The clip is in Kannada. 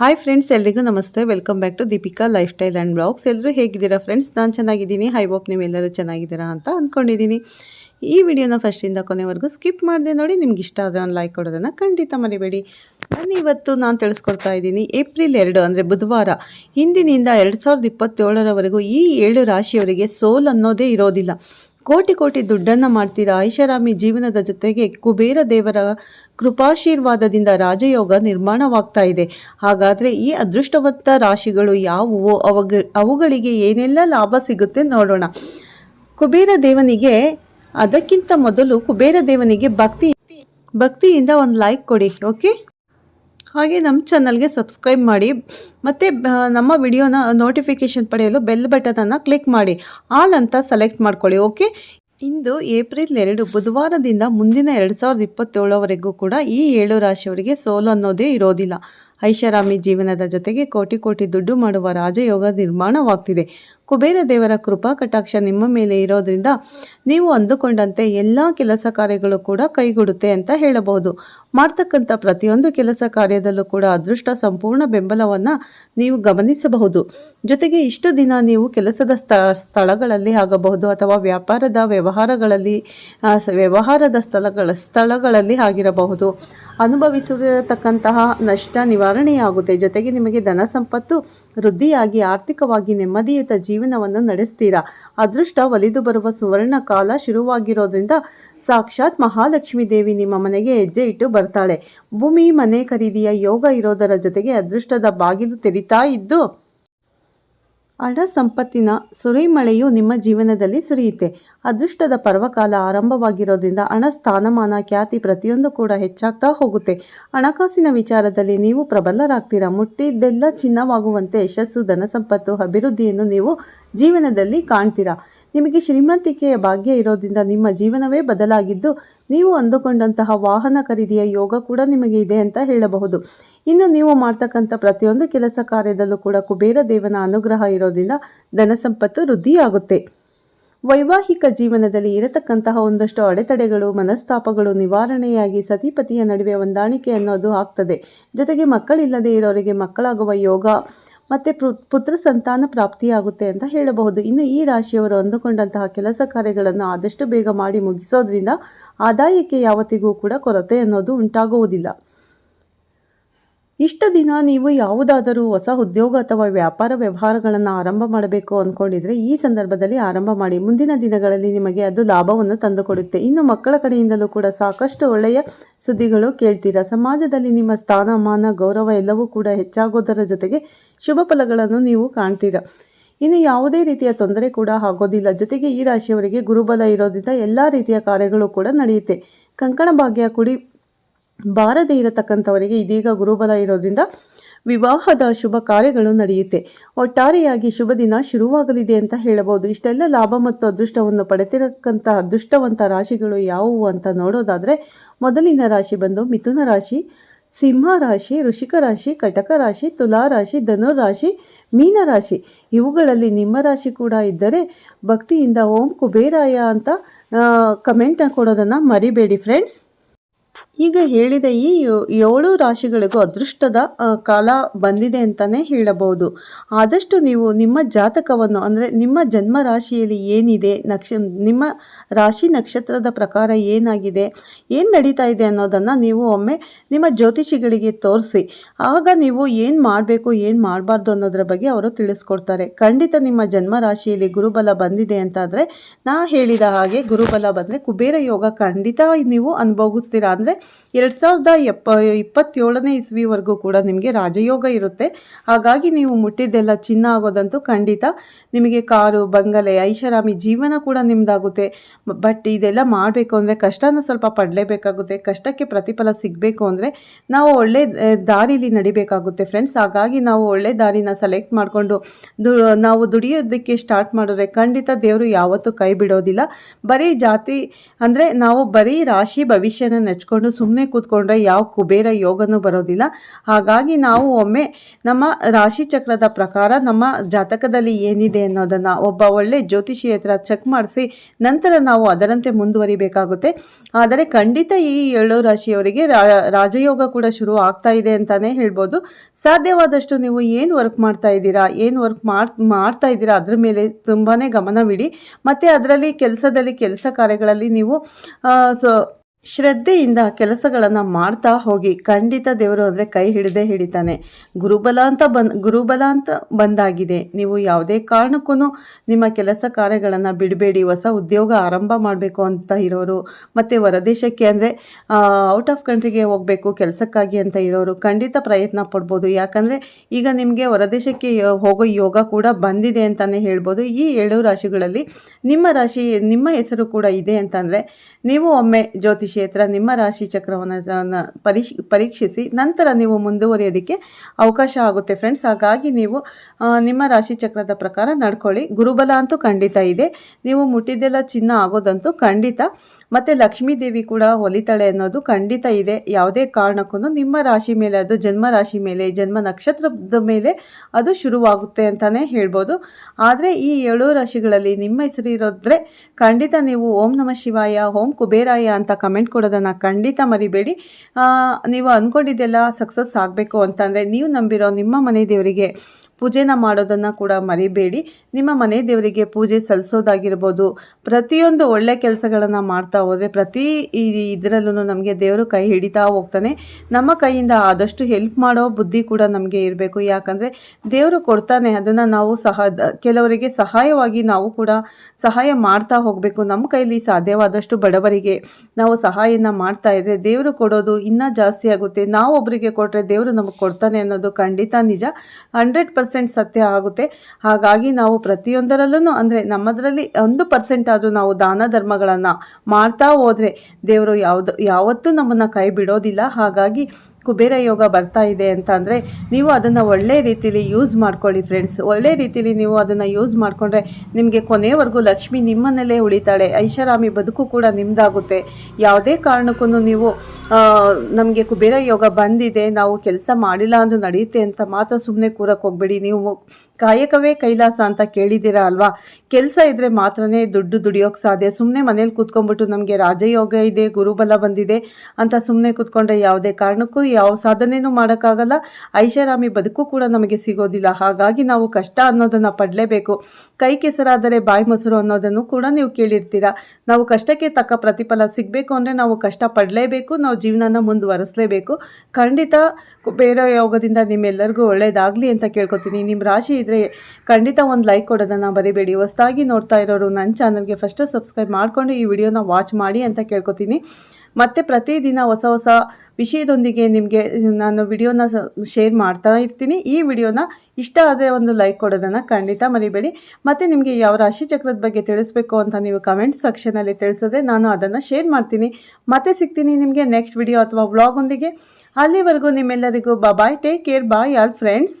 ಹಾಯ್ ಫ್ರೆಂಡ್ಸ್ ಎಲ್ರಿಗೂ ನಮಸ್ತೆ. Welcome back to Deepika lifestyle and blogs ಎಲ್ಲರೂ ಹೇಗಿದ್ದೀರಾ ಫ್ರೆಂಡ್ಸ್ ನಾನು ಚೆನ್ನಾಗಿದ್ದೀನಿ. ಹೈ ಹೋಪ್ ನೀವೆಲ್ಲರೂ ಚೆನ್ನಾಗಿದ್ದೀರಾ ಅಂತ ಅಂದ್ಕೊಂಡಿದ್ದೀನಿ ಈ ವಿಡಿಯೋನ ಫಸ್ಟಿಂದ ಕೊನೆವರೆಗೂ ಸ್ಕಿಪ್ ಮಾಡಿದೆ ನೋಡಿ. ನಿಮ್ಗೆ ಇಷ್ಟ ಆದರೆ ಒಂದು ಲೈಕ್ ಕೊಡೋದನ್ನು ಖಂಡಿತ ಮರಿಬೇಡಿ. ಬನ್ನಿ, ಇವತ್ತು ನಾನು ತಿಳಿಸ್ಕೊಡ್ತಾ ಇದ್ದೀನಿ. ಏಪ್ರಿಲ್ ಎರಡು ಅಂದರೆ ಬುಧವಾರ. ಹಿಂದಿನಿಂದ ಎರಡು ಸಾವಿರದ ಇಪ್ಪತ್ತೇಳರವರೆಗೂ ಈ ಏಳು ರಾಶಿಯವರಿಗೆ ಸೋಲ್ ಅನ್ನೋದೇ ಇರೋದಿಲ್ಲ. ಕೋಟಿ ಕೋಟಿ ದುಡ್ಡನ್ನು ಮಾಡ್ತೀರಾ? ಐಷಾರಾಮಿ ಜೀವನದ ಜೊತೆಗೆ ಕುಬೇರ ದೇವರ ಕೃಪಾಶೀರ್ವಾದದಿಂದ ರಾಜಯೋಗ ನಿರ್ಮಾಣವಾಗ್ತಾ ಇದೆ. ಹಾಗಾದರೆ ಈ ಅದೃಷ್ಟವಂತ ರಾಶಿಗಳು ಯಾವುವು ಅವಾಗ, ಅವುಗಳಿಗೆ ಏನೆಲ್ಲ ಲಾಭ ಸಿಗುತ್ತೆ ನೋಡೋಣ. ಕುಬೇರ ದೇವನಿಗೆ ಅದಕ್ಕಿಂತ ಮೊದಲು ಕುಬೇರ ದೇವನಿಗೆ ಭಕ್ತಿ, ಭಕ್ತಿಯಿಂದ ಒಂದು ಲೈಕ್ ಕೊಡಿ ಓಕೆ ಹಾಗೆ ನಮ್ಮ ಚಾನಲ್ಗೆ ಸಬ್ಸ್ಕ್ರೈಬ್ ಮಾಡಿ, ಮತ್ತು ನಮ್ಮ ವಿಡಿಯೋನ ನೋಟಿಫಿಕೇಷನ್ ಪಡೆಯಲು ಬೆಲ್ ಬಟನನ್ನು ಕ್ಲಿಕ್ ಮಾಡಿ ಆಲ್ ಅಂತ ಸೆಲೆಕ್ಟ್ ಮಾಡ್ಕೊಳ್ಳಿ ಓಕೆ ಇಂದು ಏಪ್ರಿಲ್ ಎರಡು, ಬುಧವಾರದಿಂದ ಮುಂದಿನ ಎರಡು ಸಾವಿರದ ಇಪ್ಪತ್ತೇಳವರೆಗೂ ಕೂಡ ಈ ಏಳು ರಾಶಿಯವರಿಗೆ ಸೋಲು ಅನ್ನೋದೇ ಇರೋದಿಲ್ಲ. ಐಷಾರಾಮಿ ಜೀವನದ ಜೊತೆಗೆ ಕೋಟಿ ಕೋಟಿ ದುಡ್ಡು ಮಾಡುವ ರಾಜಯೋಗ ನಿರ್ಮಾಣವಾಗ್ತಿದೆ. ಕುಬೇರ ದೇವರ ಕೃಪಾ ಕಟಾಕ್ಷ ನಿಮ್ಮ ಮೇಲೆ ಇರೋದ್ರಿಂದ ನೀವು ಅಂದುಕೊಂಡಂತೆ ಎಲ್ಲ ಕೆಲಸ ಕಾರ್ಯಗಳು ಕೂಡ ಕೈಗೂಡುತ್ತೆ ಅಂತ ಹೇಳಬಹುದು. ಮಾಡ್ತಕ್ಕಂಥ ಪ್ರತಿಯೊಂದು ಕೆಲಸ ಕಾರ್ಯದಲ್ಲೂ ಕೂಡ ಅದೃಷ್ಟ ಸಂಪೂರ್ಣ ಬೆಂಬಲವನ್ನು ನೀವು ಗಮನಿಸಬಹುದು. ಜೊತೆಗೆ ಇಷ್ಟು ದಿನ ನೀವು ಕೆಲಸದ ಸ್ಥ ಸ್ಥಳಗಳಲ್ಲಿ ಆಗಬಹುದು ಅಥವಾ ವ್ಯಾಪಾರದ ವ್ಯವಹಾರಗಳಲ್ಲಿ ವ್ಯವಹಾರದ ಸ್ಥಳಗಳ, ಸ್ಥಳಗಳಲ್ಲಿ ಆಗಿರಬಹುದು. ಅನುಭವಿಸಿರತಕ್ಕಂತಹ ನಷ್ಟ ನಿವಾರಣೆಯಾಗುತ್ತೆ ಜೊತೆಗೆ ನಿಮಗೆ ಧನ ಸಂಪತ್ತು, ವೃದ್ಧಿಯಾಗಿ, ಆರ್ಥಿಕವಾಗಿ ನೆಮ್ಮದಿಯುತ ಜೀವನವನ್ನು ನಡೆಸ್ತೀರಾ? ಅದೃಷ್ಟ ಒಲಿದು ಬರುವ ಸುವರ್ಣ ಕಾಲ ಶುರುವಾಗಿರೋದ್ರಿಂದ ಸಾಕ್ಷಾತ್ ಮಹಾಲಕ್ಷ್ಮೀ ದೇವಿ ನಿಮ್ಮ ಮನೆಗೆ ಹೆಜ್ಜೆ ಇಟ್ಟು ಬರ್ತಾಳೆ. ಭೂಮಿ, ಮನೆ ಖರೀದಿಯ ಯೋಗ ಇರೋದರ ಜೊತೆಗೆ ಅದೃಷ್ಟದ ಬಾಗಿಲು ತೆರಿತಾ ಇದ್ದು ಹಣ ಸಂಪತ್ತಿನ ಸುರಿಮಳೆಯು ನಿಮ್ಮ ಜೀವನದಲ್ಲಿ ಸುರಿಯುತ್ತೆ. ಅದೃಷ್ಟದ ಪರ್ವಕಾಲ ಆರಂಭವಾಗಿರೋದ್ರಿಂದ ಹಣ, ಸ್ಥಾನಮಾನ, ಖ್ಯಾತಿ ಪ್ರತಿಯೊಂದು ಕೂಡ ಹೆಚ್ಚಾಗ್ತಾ ಹೋಗುತ್ತೆ. ಹಣಕಾಸಿನ ವಿಚಾರದಲ್ಲಿ ನೀವು ಪ್ರಬಲರಾಗ್ತೀರಾ? ಮುಟ್ಟಿದ್ದೆಲ್ಲ ಚಿನ್ನವಾಗುವಂತೆ ಯಶಸ್ಸು ಧನ ಸಂಪತ್ತು ಅಭಿವೃದ್ಧಿಯನ್ನು ನೀವು ಜೀವನದಲ್ಲಿ ಕಾಣ್ತೀರಾ? ನಿಮಗೆ ಶ್ರೀಮಂತಿಕೆಯ ಭಾಗ್ಯ ಇರೋದ್ರಿಂದ ನಿಮ್ಮ ಜೀವನವೇ ಬದಲಾಗಿದ್ದು ನೀವು ಅಂದುಕೊಂಡಂತಹ ವಾಹನ ಖರೀದಿಯ ಯೋಗ ಕೂಡ ನಿಮಗೆ ಇದೆ ಅಂತ ಹೇಳಬಹುದು. ಇನ್ನು ನೀವು ಮಾಡ್ತಕ್ಕಂಥ ಪ್ರತಿಯೊಂದು ಕೆಲಸ ಕಾರ್ಯದಲ್ಲೂ ಕೂಡ ಕುಬೇರ ದೇವನ ಅನುಗ್ರಹ ಇರೋದ್ರಿಂದ ಧನ ಸಂಪತ್ತು ವೃದ್ಧಿಯಾಗುತ್ತೆ. ವೈವಾಹಿಕ ಜೀವನದಲ್ಲಿ ಇರತಕ್ಕಂತಹ ಒಂದಷ್ಟು ಅಡೆತಡೆಗಳು, ಮನಸ್ತಾಪಗಳು, ನಿವಾರಣೆಯಾಗಿ ಸತಿಪತಿಯ ನಡುವೆ ಹೊಂದಾಣಿಕೆ ಅನ್ನೋದು ಆಗ್ತದೆ. ಜೊತೆಗೆ ಮಕ್ಕಳಿಲ್ಲದೆ ಇರೋರಿಗೆ ಮಕ್ಕಳಾಗುವ ಯೋಗ ಮತ್ತು ಪುತ್ರ ಸಂತಾನ ಪ್ರಾಪ್ತಿಯಾಗುತ್ತೆ ಅಂತ ಹೇಳಬಹುದು. ಇನ್ನು ಈ ರಾಶಿಯವರು ಅಂದುಕೊಂಡಂತಹ ಕೆಲಸ ಕಾರ್ಯಗಳನ್ನು ಆದಷ್ಟು ಬೇಗ ಮಾಡಿ ಮುಗಿಸೋದ್ರಿಂದ ಆದಾಯಕ್ಕೆ ಯಾವತ್ತಿಗೂ ಕೂಡ ಕೊರತೆ ಅನ್ನೋದು ಉಂಟಾಗುವುದಿಲ್ಲ. ಇಷ್ಟು ದಿನ ನೀವು ಯಾವುದಾದರೂ ಹೊಸ ಉದ್ಯೋಗ ಅಥವಾ ವ್ಯಾಪಾರ ವ್ಯವಹಾರಗಳನ್ನು ಆರಂಭ ಮಾಡಬೇಕು ಅಂದ್ಕೊಂಡಿದ್ರೆ ಈ ಸಂದರ್ಭದಲ್ಲಿ ಆರಂಭ ಮಾಡಿ. ಮುಂದಿನ ದಿನಗಳಲ್ಲಿ ನಿಮಗೆ ಅದು ಲಾಭವನ್ನು ತಂದುಕೊಡುತ್ತೆ. ಇನ್ನು ಮಕ್ಕಳ ಕಡೆಯಿಂದಲೂ ಕೂಡ ಸಾಕಷ್ಟು ಒಳ್ಳೆಯ ಸುದ್ದಿಗಳು ಕೇಳ್ತೀರಾ? ಸಮಾಜದಲ್ಲಿ ನಿಮ್ಮ ಸ್ಥಾನಮಾನ ಗೌರವ ಎಲ್ಲವೂ ಕೂಡ ಹೆಚ್ಚಾಗೋದರ ಜೊತೆಗೆ ಶುಭ ಫಲಗಳನ್ನು ನೀವು ಕಾಣ್ತೀರಾ? ಇನ್ನು ಯಾವುದೇ ರೀತಿಯ ತೊಂದರೆ ಕೂಡ ಆಗೋದಿಲ್ಲ. ಜೊತೆಗೆ ಈ ರಾಶಿಯವರಿಗೆ ಗುರುಬಲ ಇರೋದ್ರಿಂದ ಎಲ್ಲ ರೀತಿಯ ಕಾರ್ಯಗಳು ಕೂಡ ನಡೆಯುತ್ತೆ. ಕಂಕಣ ಭಾಗ್ಯ, ಕುಡಿ ಬಾರದೇ ಇರತಕ್ಕಂಥವರಿಗೆ ಇದೀಗ ಗುರುಬಲ ಇರೋದ್ರಿಂದ ವಿವಾಹದ ಶುಭ ಕಾರ್ಯಗಳು ನಡೆಯುತ್ತೆ. ಒಟ್ಟಾರೆಯಾಗಿ ಶುಭ ದಿನ ಶುರುವಾಗಲಿದೆ ಅಂತ ಹೇಳಬಹುದು. ಇಷ್ಟೆಲ್ಲ ಲಾಭ ಮತ್ತು ಅದೃಷ್ಟವನ್ನು ಪಡೆದಿರಕ್ಕಂಥ ಅದೃಷ್ಟವಂತ ರಾಶಿಗಳು ಯಾವುವು ಅಂತ ನೋಡೋದಾದರೆ, ಮೊದಲಿನ ರಾಶಿ ಬಂದು ಮಿಥುನ ರಾಶಿ, ಸಿಂಹ ರಾಶಿ ಋಷಿಕ ರಾಶಿ, ಕಟಕ ರಾಶಿ, ತುಲಾ ರಾಶಿ ಧನು ರಾಶಿ, ಮೀನ ರಾಶಿ. ಇವುಗಳಲ್ಲಿ ನಿಮ್ಮ ರಾಶಿ ಕೂಡ ಇದ್ದರೆ ಭಕ್ತಿಯಿಂದ ಓಂ ಕುಬೇರಾಯ ಅಂತ ಕಮೆಂಟ್ ಕೊಡೋದನ್ನು ಮರಿಬೇಡಿ ಫ್ರೆಂಡ್ಸ್ ಈಗ ಹೇಳಿದ ಈ ಏಳು ರಾಶಿಗಳಿಗೂ ಅದೃಷ್ಟದ ಕಾಲ ಬಂದಿದೆ ಅಂತಲೇ ಹೇಳಬಹುದು. ಆದಷ್ಟು ನೀವು ನಿಮ್ಮ ಜಾತಕವನ್ನು, ಅಂದರೆ ನಿಮ್ಮ ಜನ್ಮ ರಾಶಿಯಲ್ಲಿ ಏನಿದೆ, ನಕ್ಷ ನಿಮ್ಮ ರಾಶಿ ನಕ್ಷತ್ರದ ಪ್ರಕಾರ ಏನಾಗಿದೆ, ಏನು ನಡೀತಾ ಇದೆ ಅನ್ನೋದನ್ನು ನೀವು ಒಮ್ಮೆ ನಿಮ್ಮ ಜ್ಯೋತಿಷಿಗಳಿಗೆ ತೋರಿಸಿ. ಆಗ ನೀವು ಏನು ಮಾಡಬೇಕು, ಏನು ಮಾಡಬಾರ್ದು ಅನ್ನೋದ್ರ ಬಗ್ಗೆ ಅವರು ತಿಳಿಸ್ಕೊಡ್ತಾರೆ. ಖಂಡಿತ ನಿಮ್ಮ ಜನ್ಮ ರಾಶಿಯಲ್ಲಿ ಗುರುಬಲ ಬಂದಿದೆ ಅಂತಾದರೆ, ನಾ ಹೇಳಿದ ಹಾಗೆ ಗುರುಬಲ ಬಂದರೆ ಕುಬೇರ ಯೋಗ ಖಂಡಿತ ನೀವು ಅನುಭವಿಸ್ತೀರಾ ಅಂದರೆ ಎರಡು ಸಾವಿರದ ಎಪ್ಪ, ಇಪ್ಪತ್ತೇಳನೇ ಇಸ್ವಿವರೆಗೂ ಕೂಡ ನಿಮಗೆ ರಾಜಯೋಗ ಇರುತ್ತೆ. ಹಾಗಾಗಿ ನೀವು ಮುಟ್ಟಿದ್ದೆಲ್ಲ ಚಿನ್ನ ಆಗೋದಂತೂ ಖಂಡಿತ ನಿಮಗೆ ಕಾರು, ಬಂಗಲೆ, ಐಷಾರಾಮಿ ಜೀವನ ಕೂಡ ನಿಮ್ಮದಾಗುತ್ತೆ ಬಟ್ ಇದೆಲ್ಲ ಮಾಡಬೇಕು ಅಂದರೆ ಕಷ್ಟನ ಸ್ವಲ್ಪ ಪಡಲೇಬೇಕಾಗುತ್ತೆ. ಕಷ್ಟಕ್ಕೆ ಪ್ರತಿಫಲ ಸಿಗಬೇಕು ಅಂದರೆ ನಾವು ಒಳ್ಳೆ ದಾರಿಲಿ ನಡಿಬೇಕಾಗುತ್ತೆ ಫ್ರೆಂಡ್ಸ್. ಹಾಗಾಗಿ ನಾವು ಒಳ್ಳೆ ದಾರಿನ ಸೆಲೆಕ್ಟ್ ಮಾಡಿಕೊಂಡು ದು, ನಾವು ದುಡಿಯೋದಕ್ಕೆ ಸ್ಟಾರ್ಟ್ ಮಾಡಿದ್ರೆ ಖಂಡಿತ ದೇವರು ಯಾವತ್ತೂ ಕೈ ಬಿಡೋದಿಲ್ಲ. ಬರೀ ಜಾತಿ ಅಂದರೆ ನಾವು ಬರೀ ರಾಶಿ ಭವಿಷ್ಯನ ನೆಚ್ಕೊಂಡು ಸುಮ್ಮನೆ ಕೂತ್ಕೊಂಡ್ರೆ ಯಾವ ಕುಬೇರ ಯೋಗನೂ ಬರೋದಿಲ್ಲ. ಹಾಗಾಗಿ ನಾವು ಒಮ್ಮೆ ನಮ್ಮ ರಾಶಿ ಚಕ್ರದ ಪ್ರಕಾರ ನಮ್ಮ ಜಾತಕದಲ್ಲಿ ಏನಿದೆ ಅನ್ನೋದನ್ನು ಒಬ್ಬ ಒಳ್ಳೆ ಜ್ಯೋತಿಷಿ ಹತ್ರ ಚೆಕ್ ಮಾಡಿಸಿ ನಂತರ ನಾವು ಅದರಂತೆ ಮುಂದುವರಿಬೇಕಾಗುತ್ತೆ. ಆದರೆ ಖಂಡಿತ ಈ ಏಳು ರಾಶಿಯವರಿಗೆ ರಾಜಯೋಗ ಕೂಡ ಶುರು ಆಗ್ತಾ ಇದೆ ಅಂತಾನೆ ಹೇಳ್ಬೋದು. ಸಾಧ್ಯವಾದಷ್ಟು ನೀವು ಏನು ವರ್ಕ್ ಮಾಡ್ತಾ ಇದ್ದೀರಾ, ಏನು ವರ್ಕ್ ಮಾಡ್, ಮಾಡ್ತಾ ಇದ್ದೀರಾ ಅದ್ರ ಮೇಲೆ ತುಂಬಾ ಗಮನವಿಡಿ. ಮತ್ತು ಅದರಲ್ಲಿ ಕೆಲಸದಲ್ಲಿ ಕೆಲಸ ಕಾರ್ಯಗಳಲ್ಲಿ ನೀವು ಸೊ ಶ್ರದ್ಧೆಯಿಂದ ಕೆಲಸಗಳನ್ನು ಮಾಡ್ತಾ ಹೋಗಿ ಖಂಡಿತ ದೇವರು ಅಂದರೆ ಕೈ ಹಿಡಿದೇ ಹಿಡಿತಾನೆ. ಗುರುಬಲ ಅಂತ ಬಂದ್, ಗುರುಬಲ ಅಂತ ಬಂದಾಗಿದೆ. ನೀವು ಯಾವುದೇ ಕಾರಣಕ್ಕೂ ನಿಮ್ಮ ಕೆಲಸ ಕಾರ್ಯಗಳನ್ನು ಬಿಡಬೇಡಿ, ಹೊಸ ಉದ್ಯೋಗ ಆರಂಭ ಮಾಡಬೇಕು ಅಂತ ಇರೋರು, ಮತ್ತು ಹೊರದೇಶಕ್ಕೆ ಅಂದರೆ ಔಟ್ ಆಫ್ ಕಂಟ್ರಿಗೆ ಹೋಗಬೇಕು, ಕೆಲಸಕ್ಕಾಗಿ ಅಂತ ಇರೋರು ಖಂಡಿತ ಪ್ರಯತ್ನ ಪಡ್ಬೋದು. ಯಾಕಂದರೆ ಈಗ ನಿಮಗೆ ಹೊರದೇಶಕ್ಕೆ ಹೋಗೋ ಯೋಗ ಕೂಡ ಬಂದಿದೆ ಅಂತಲೇ ಹೇಳ್ಬೋದು. ಈ ಏಳು ರಾಶಿಗಳಲ್ಲಿ ನಿಮ್ಮ ರಾಶಿ, ನಿಮ್ಮ ಹೆಸರು ಕೂಡ ಇದೆ ಅಂತಂದರೆ, ನೀವು ಒಮ್ಮೆ ಜ್ಯೋತಿಷಿ ಹತ್ರ ನಿಮ್ಮ ರಾಶಿ ಚಕ್ರವನ್ನು ಪರೀಕ್ಷ, ಪರೀಕ್ಷಿಸಿ ನಂತರ ನೀವು ಮುಂದುವರಿಯೋದಕ್ಕೆ ಅವಕಾಶ ಆಗುತ್ತೆ ಫ್ರೆಂಡ್ಸ್ ಹಾಗಾಗಿ ನೀವು ನಿಮ್ಮ ರಾಶಿ ಚಕ್ರದ ಪ್ರಕಾರ ನಡ್ಕೊಳ್ಳಿ. ಗುರುಬಲ ಅಂತೂ ಖಂಡಿತ ಇದೆ. ನೀವು ಮುಟ್ಟಿದ್ದೆಲ್ಲ ಚಿನ್ನ ಆಗೋದಂತೂ ಖಂಡಿತ ಮತ್ತು ಲಕ್ಷ್ಮೀ ದೇವಿ ಕೂಡ ಹೊಲಿತಾಳೆ ಅನ್ನೋದು ಖಂಡಿತ ಇದೆ. ಯಾವುದೇ ಕಾರಣಕ್ಕೂ ನಿಮ್ಮ ರಾಶಿ ಮೇಲೆ, ಅದು ಜನ್ಮ ರಾಶಿ ಮೇಲೆ, ಜನ್ಮ ನಕ್ಷತ್ರದ ಮೇಲೆ ಅದು ಶುರುವಾಗುತ್ತೆ ಅಂತಲೇ ಹೇಳ್ಬೋದು. ಆದರೆ ಈ ಏಳು ರಾಶಿಗಳಲ್ಲಿ ನಿಮ್ಮ ಹೆಸರು ಇರೋದ್ರೆ ಖಂಡಿತ ನೀವು ಓಂ ನಮ ಶಿವಾಯ, ಓಂ ಕುಬೇರಾಯ ಅಂತ ಕಮೆಂಟ್ ಕೊಡೋದನ್ನು ಖಂಡಿತ ಮರಿಬೇಡಿ. ನೀವು ಅಂದ್ಕೊಂಡಿದ್ದೆಲ್ಲ ಸಕ್ಸಸ್ ಆಗಬೇಕು ಅಂತಂದರೆ ನೀವು ನಂಬಿರೋ ನಿಮ್ಮ ಮನೆ ದೇವರಿಗೆ ಪೂಜೆನ ಮಾಡೋದನ್ನು ಕೂಡ ಮರಿಬೇಡಿ. ನಿಮ್ಮ ಮನೆ ದೇವರಿಗೆ ಪೂಜೆ ಸಲ್ಲಿಸೋದಾಗಿರ್ಬೋದು. ಪ್ರತಿಯೊಂದು ಒಳ್ಳೆ ಕೆಲಸಗಳನ್ನು ಮಾಡ್ತಾ ಹೋದರೆ ಪ್ರತಿ ಇದರಲ್ಲೂ ನಮಗೆ ದೇವರು ಕೈ ಹಿಡಿತಾ ಹೋಗ್ತಾನೆ. ನಮ್ಮ ಕೈಯಿಂದ ಆದಷ್ಟು ಹೆಲ್ಪ್ ಮಾಡೋ ಬುದ್ಧಿ ಕೂಡ ನಮಗೆ ಇರಬೇಕು. ಯಾಕಂದರೆ ದೇವರು ಕೊಡ್ತಾನೆ. ಅದನ್ನು ನಾವು ಸಹ ಕೆಲವರಿಗೆ ಸಹಾಯವಾಗಿ ನಾವು ಕೂಡ ಸಹಾಯ ಮಾಡ್ತಾ ಹೋಗಬೇಕು. ನಮ್ಮ ಕೈಲಿ ಸಾಧ್ಯವಾದಷ್ಟು ಬಡವರಿಗೆ ನಾವು ಸಹಾಯನ ಮಾಡ್ತಾ ಇದ್ದರೆ ದೇವರು ಕೊಡೋದು ಇನ್ನೂ ಜಾಸ್ತಿ ಆಗುತ್ತೆ. ನಾವು ಒಬ್ಬರಿಗೆ ಕೊಟ್ಟರೆ ದೇವರು ನಮಗೆ ಕೊಡ್ತಾನೆ ಅನ್ನೋದು ಖಂಡಿತ ನಿಜ. ಹಂಡ್ರೆಡ್ ಪರ್ಸೆಂಟ್ ಸತ್ಯ ಆಗುತ್ತೆ. ಹಾಗಾಗಿ ನಾವು ಪ್ರತಿಯೊಂದರಲ್ಲೂ ಅಂದರೆ ನಮ್ಮದರಲ್ಲಿ ಒಂದು ಪರ್ಸೆಂಟ್ ಆದರೂ ನಾವು ದಾನ ಧರ್ಮಗಳನ್ನು ಮಾಡ್ತಾ ಹೋದರೆ ದೇವರು ಯಾವುದು, ಯಾವತ್ತೂ ನಮ್ಮನ್ನು ಕೈ ಬಿಡೋದಿಲ್ಲ. ಹಾಗಾಗಿ ಕುಬೇರ ಯೋಗ ಬರ್ತಾ ಇದೆ ಅಂತ ಅಂದರೆ ನೀವು ಅದನ್ನು ಒಳ್ಳೆ ರೀತಿಲಿ ಯೂಸ್ ಮಾಡ್ಕೊಳ್ಳಿ ಫ್ರೆಂಡ್ಸ್ ಒಳ್ಳೆ ರೀತಿಲಿ ನೀವು ಅದನ್ನು ಯೂಸ್ ಮಾಡಿಕೊಂಡ್ರೆ ನಿಮಗೆ ಕೊನೆಯವರೆಗೂ ಲಕ್ಷ್ಮಿ ನಿಮ್ಮನ್ನಲ್ಲೇ ಉಳಿತಾಳೆ. ಐಷಾರಾಮಿ ಬದುಕು ಕೂಡ ನಿಮ್ಮದಾಗುತ್ತೆ ಯಾವುದೇ ಕಾರಣಕ್ಕೂ ನೀವು ನಮಗೆ ಕುಬೇರ ಯೋಗ ಬಂದಿದೆ, ನಾವು ಕೆಲಸ ಮಾಡಿಲ್ಲ ಅಂದ್ರೆ ನಡೆಯುತ್ತೆ ಅಂತ ಮಾತ್ರ ಸುಮ್ಮನೆ ಕೂರಕ್ಕೆ ಹೋಗ್ಬೇಡಿ. ನೀವು ಕಾಯಕವೇ ಕೈಲಾಸ ಅಂತ ಕೇಳಿದ್ದೀರಾ ಅಲ್ವಾ? ಕೆಲಸ ಇದ್ರೆ ಮಾತ್ರನೇ ದುಡ್ಡು ದುಡಿಯೋಕೆ ಸಾಧ್ಯ. ಸುಮ್ಮನೆ ಮನೇಲಿ ಕೂತ್ಕೊಂಡ್ಬಿಟ್ಟು ನಮಗೆ ರಾಜಯೋಗ ಇದೆ, ಗುರುಬಲ ಬಂದಿದೆ ಅಂತ ಸುಮ್ಮನೆ ಕೂತ್ಕೊಂಡ್ರೆ ಯಾವುದೇ ಕಾರಣಕ್ಕೂ ಯಾವ ಸಾಧನೆಯೂ ಮಾಡೋಕ್ಕಾಗಲ್ಲ. ಐಷಾರಾಮಿ ಬದುಕು ಕೂಡ ನಮಗೆ ಸಿಗೋದಿಲ್ಲ. ಹಾಗಾಗಿ ನಾವು ಕಷ್ಟ ಅನ್ನೋದನ್ನು ಪಡಲೇಬೇಕು. ಕೈ ಕೆಸರಾದರೆ ಬಾಯಿ ಮೊಸರು ಅನ್ನೋದನ್ನು ಕೂಡ ನೀವು ಕೇಳಿರ್ತೀರ. ನಾವು ಕಷ್ಟಕ್ಕೆ ತಕ್ಕ ಪ್ರತಿಫಲ ಸಿಗಬೇಕು ಅಂದರೆ ನಾವು ಕಷ್ಟ ಪಡಲೇಬೇಕು, ನಾವು ಜೀವನನ ಮುಂದುವರಿಸಲೇಬೇಕು. ಖಂಡಿತ ಬೇರೆ ಯೋಗದಿಂದ ನಿಮ್ಮೆಲ್ಲರಿಗೂ ಒಳ್ಳೆಯದಾಗಲಿ ಅಂತ ಕೇಳ್ಕೊತೀನಿ. ನಿಮ್ಮ ರಾಶಿ ಇದ್ದರೆ ಖಂಡಿತ ಒಂದು ಲೈಕ್ ಕೊಡೋದನ್ನು ಬರಿಬೇಡಿ ಹೊಸದಾಗಿ ನೋಡ್ತಾ ಇರೋರು ನನ್ನ ಚಾನಲ್ಗೆ ಫಸ್ಟು ಸಬ್ಸ್ಕ್ರೈಬ್ ಮಾಡಿಕೊಂಡು ಈ ವಿಡಿಯೋನ ವಾಚ್ ಮಾಡಿ ಅಂತ ಕೇಳ್ಕೊತೀನಿ. ಮತ್ತು ಪ್ರತಿದಿನ ಹೊಸ ಹೊಸ ವಿಷಯದೊಂದಿಗೆ ನಿಮಗೆ ನಾನು ವಿಡಿಯೋನ ಶೇರ್ ಮಾಡ್ತಾ ಇರ್ತೀನಿ. ಈ ವಿಡಿಯೋನ ಇಷ್ಟ ಆದರೆ ಒಂದು ಲೈಕ್ ಕೊಡೋದನ್ನು ಖಂಡಿತ ಮರಿಬೇಡಿ. ಮತ್ತು ನಿಮಗೆ ಯಾವ ರಾಶಿ ಚಕ್ರದ ಬಗ್ಗೆ ತಿಳಿಸ್ಬೇಕು ಅಂತ ನೀವು ಕಮೆಂಟ್ ಸೆಕ್ಷನಲ್ಲಿ ತಿಳಿಸಿದ್ರೆ ನಾನು ಅದನ್ನು ಶೇರ್ ಮಾಡ್ತೀನಿ. ಮತ್ತೆ ಸಿಗ್ತೀನಿ ನಿಮಗೆ ನೆಕ್ಸ್ಟ್ ವಿಡಿಯೋ ಅಥವಾ ವ್ಲಾಗೊಂದಿಗೆ ಅಲ್ಲಿವರೆಗೂ ನಿಮ್ಮೆಲ್ಲರಿಗೂ bye take care bye all friends